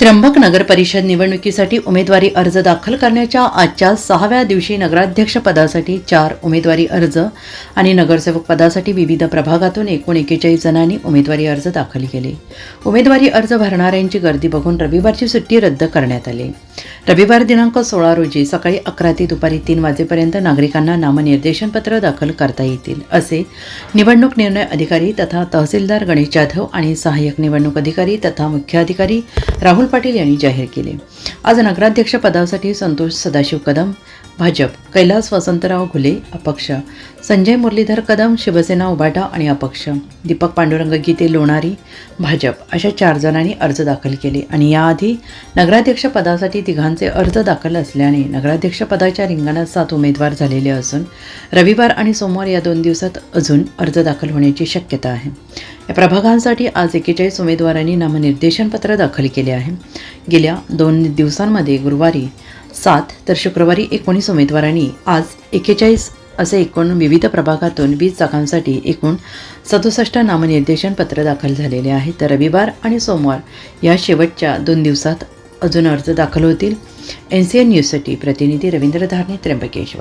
त्र्यंबक नगर परिषद निवडणुकीसाठी उमेदवारी अर्ज दाखल करण्याच्या आजच्या सहाव्या दिवशी नगराध्यक्ष पदासाठी चार उमेदवारी अर्ज आणि नगरसेवक पदासाठी विविध प्रभागातून एकूण एकेचाळीस जणांनी उमेदवारी अर्ज दाखल केले. उमेदवारी अर्ज भरणाऱ्यांची गर्दी बघून रविवारची सुट्टी रद्द करण्यात आली. रविवार दिनांक सोळा रोजी सकाळी अकरा ते दुपारी तीन वाजेपर्यंत नागरिकांना नामनिर्देशन पत्र दाखल करता येतील असे निवडणूक निर्णय अधिकारी तथा तहसीलदार गणेश जाधव आणि सहाय्यक निवडणूक अधिकारी तथा मुख्याधिकारी राहुल पाटील यांनी जाहीर केले. आज नगराध्यक्ष पदासाठी संतोष सदाशिव कदम भाजप कैलास वसंतराव घुले अपक्ष. संजय मुरलीधर कदम शिवसेना उबाटा आणि अपक्ष. दीपक पांडुरंग गीते लोणारी भाजप अशा चार जणांनी अर्ज दाखल केले आणि याआधी नगराध्यक्ष पदासाठी तिघांचे अर्ज दाखल असल्याने नगराध्यक्ष पदाच्या रिंगणात सात उमेदवार झालेले असून रविवार आणि सोमवार या दोन दिवसात अजून अर्ज दाखल होण्याची शक्यता आहे. या प्रभागांसाठी आज एकेचाळीस उमेदवारांनी नामनिर्देशन पत्र दाखल केले आहे. गेल्या दोन दिवसांमध्ये गुरुवारी सात तर शुक्रवारी एकोणीस उमेदवारांनी आज एकेचाळीस असे एकूण विविध प्रभागातून वीस जागांसाठी एकूण सदुसष्ट नामनिर्देशन पत्र दाखल झालेले आहे. तर रविवार आणि सोमवार या शेवटच्या दोन दिवसात अजून अर्ज दाखल होतील. एन सी एन न्यूजसाठी प्रतिनिधी रवींद्र धारणे त्र्यंबकेश्वर.